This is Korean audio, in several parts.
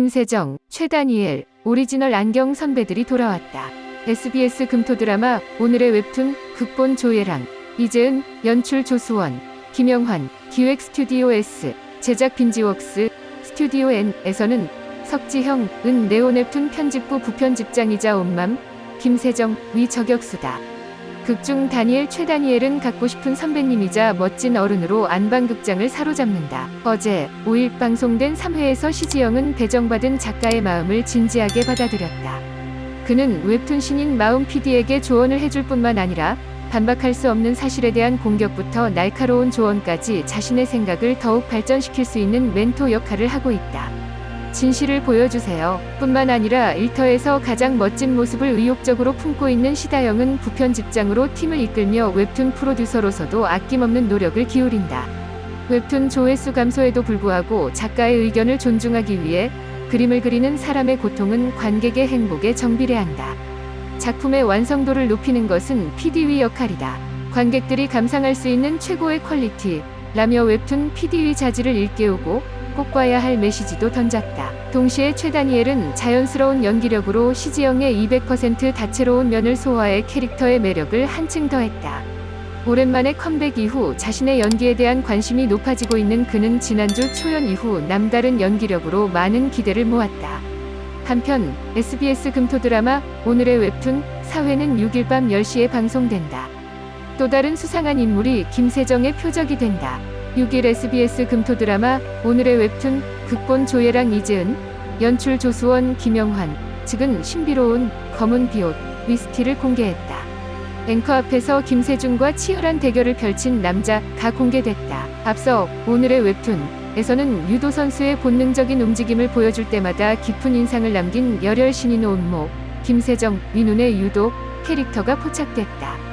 김세정, 최다니엘, 오리지널 안경 선배들이 돌아왔다. SBS 금토 드라마 오늘의 웹툰 극본 조예랑 이재은 연출 조수원 김영환 기획 스튜디오 S 제작 빈지웍스 스튜디오 N에서는 석지형 은 네오넵툰 편집부 부편집장이자 온맘 김세정 위 저격수다. 극중 다니엘 최다니엘은 갖고 싶은 선배님이자 멋진 어른으로 안방극장을 사로잡는다. 어제 5일 방송된 3회에서 시지영은 배정받은 작가의 마음을 진지하게 받아들였다. 그는 웹툰 신인 마음 PD에게 조언을 해줄 뿐만 아니라 반박할 수 없는 사실에 대한 공격부터 날카로운 조언까지 자신의 생각을 더욱 발전시킬 수 있는 멘토 역할을 하고 있다. 진실을 보여주세요. 뿐만 아니라 일터에서 가장 멋진 모습을 의욕적으로 품고 있는 시다영은 부편집장으로 팀을 이끌며 웹툰 프로듀서로서도 아낌없는 노력을 기울인다. 웹툰 조회수 감소에도 불구하고 작가의 의견을 존중하기 위해 그림을 그리는 사람의 고통은 관객의 행복에 정비례한다. 작품의 완성도를 높이는 것은 PD위 역할이다. 관객들이 감상할 수 있는 최고의 퀄리티, 라며 웹툰 PD위 자질을 일깨우고 꼭 봐야 할 메시지도 던졌다. 동시에 최다니엘은 자연스러운 연기력으로 시지영의 200% 다채로운 면을 소화해 캐릭터의 매력을 한층 더했다. 오랜만에 컴백 이후 자신의 연기에 대한 관심이 높아지고 있는 그는 지난주 초연 이후 남다른 연기력으로 많은 기대를 모았다. 한편 SBS 금토 드라마 오늘의 웹툰 사회는 6일 밤 10시에 방송된다. 또 다른 수상한 인물이 김세정의 표적이 된다. 6일 SBS 금토 드라마 오늘의 웹툰 극본 조예랑 이재은 연출 조수원 김영환 측은 신비로운 검은 비옷 위스티를 공개했다. 앵커 앞에서 김세중과 치열한 대결을 펼친 남자가 공개됐다. 앞서 오늘의 웹툰에서는 유도 선수의 본능적인 움직임을 보여줄 때마다 깊은 인상을 남긴 열혈 신인 온모 김세정 민훈의 유도 캐릭터가 포착됐다.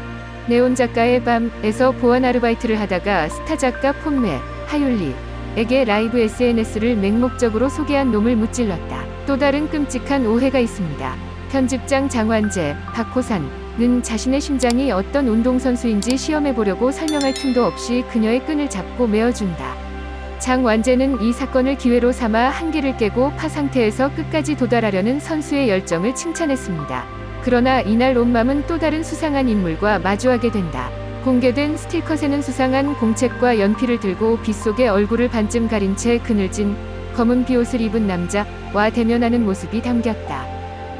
네온 작가의 밤에서 보안 아르바이트를 하다가 스타 작가 폼메 하율리에게 라이브 SNS를 맹목적으로 소개한 놈을 무찔렀다. 또 다른 끔찍한 오해가 있습니다. 편집장 장환재, 박호산은 자신의 심장이 어떤 운동선수인지 시험해보려고 설명할 틈도 없이 그녀의 끈을 잡고 메어준다. 장완재는 이 사건을 기회로 삼아 한계를 깨고 파 상태에서 끝까지 도달하려는 선수의 열정을 칭찬했습니다. 그러나 이날 온맘은 또 다른 수상한 인물과 마주하게 된다. 공개된 스틸컷에는 수상한 공책과 연필을 들고 빗속에 얼굴을 반쯤 가린 채 그늘진 검은 비옷을 입은 남자와 대면하는 모습이 담겼다.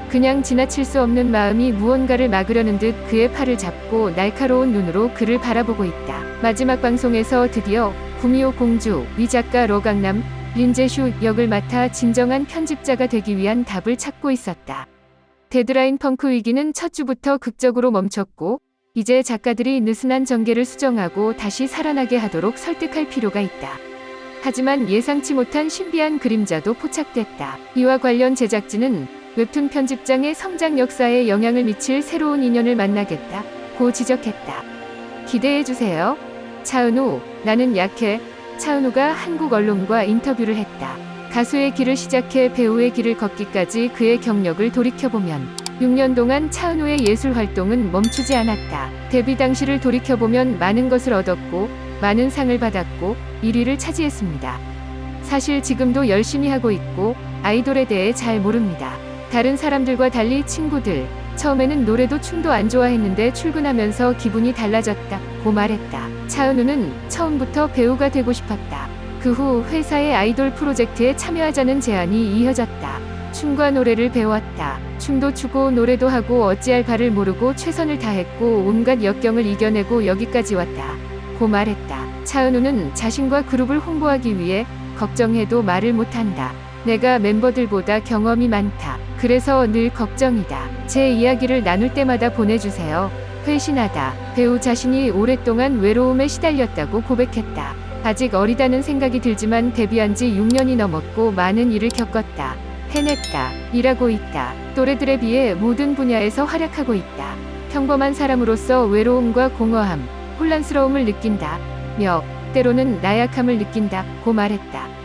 그냥 지나칠 수 없는 마음이 무언가를 막으려는 듯 그의 팔을 잡고 날카로운 눈으로 그를 바라보고 있다. 마지막 방송에서 드디어 구미호 공주, 위 작가 러강남, 린제슈 역을 맡아 진정한 편집자가 되기 위한 답을 찾고 있었다. 데드라인 펑크 위기는 첫 주부터 극적으로 멈췄고 이제 작가들이 느슨한 전개를 수정하고 다시 살아나게 하도록 설득할 필요가 있다. 하지만 예상치 못한 신비한 그림자도 포착됐다. 이와 관련 제작진은 웹툰 편집장의 성장 역사에 영향을 미칠 새로운 인연을 만나겠다. 고 지적했다. 기대해주세요. 차은우, 나는 약해. 차은우가 한국 언론과 인터뷰를 했다. 가수의 길을 시작해 배우의 길을 걷기까지 그의 경력을 돌이켜보면 6년 동안 차은우의 예술 활동은 멈추지 않았다. 데뷔 당시를 돌이켜보면 많은 것을 얻었고 많은 상을 받았고 1위를 차지했습니다. 사실 지금도 열심히 하고 있고 아이돌에 대해 잘 모릅니다. 다른 사람들과 달리 친구들 처음에는 노래도 춤도 안 좋아했는데 출근하면서 기분이 달라졌다 고 말했다. 차은우는 처음부터 배우가 되고 싶었다. 그 후 회사의 아이돌 프로젝트에 참여하자는 제안이 이어졌다. 춤과 노래를 배웠다. 춤도 추고 노래도 하고 어찌할 바를 모르고 최선을 다했고 온갖 역경을 이겨내고 여기까지 왔다. 고 말했다. 차은우는 자신과 그룹을 홍보하기 위해 걱정해도 말을 못한다. 내가 멤버들보다 경험이 많다. 그래서 늘 걱정이다. 제 이야기를 나눌 때마다 보내주세요. 회신하다. 배우 자신이 오랫동안 외로움에 시달렸다고 고백했다. 아직 어리다는 생각이 들지만 데뷔한 지 6년이 넘었고 많은 일을 겪었다. 해냈다. 일하고 있다. 또래들에 비해 모든 분야에서 활약하고 있다. 평범한 사람으로서 외로움과 공허함, 혼란스러움을 느낀다. 며 때로는 나약함을 느낀다. 고 말했다.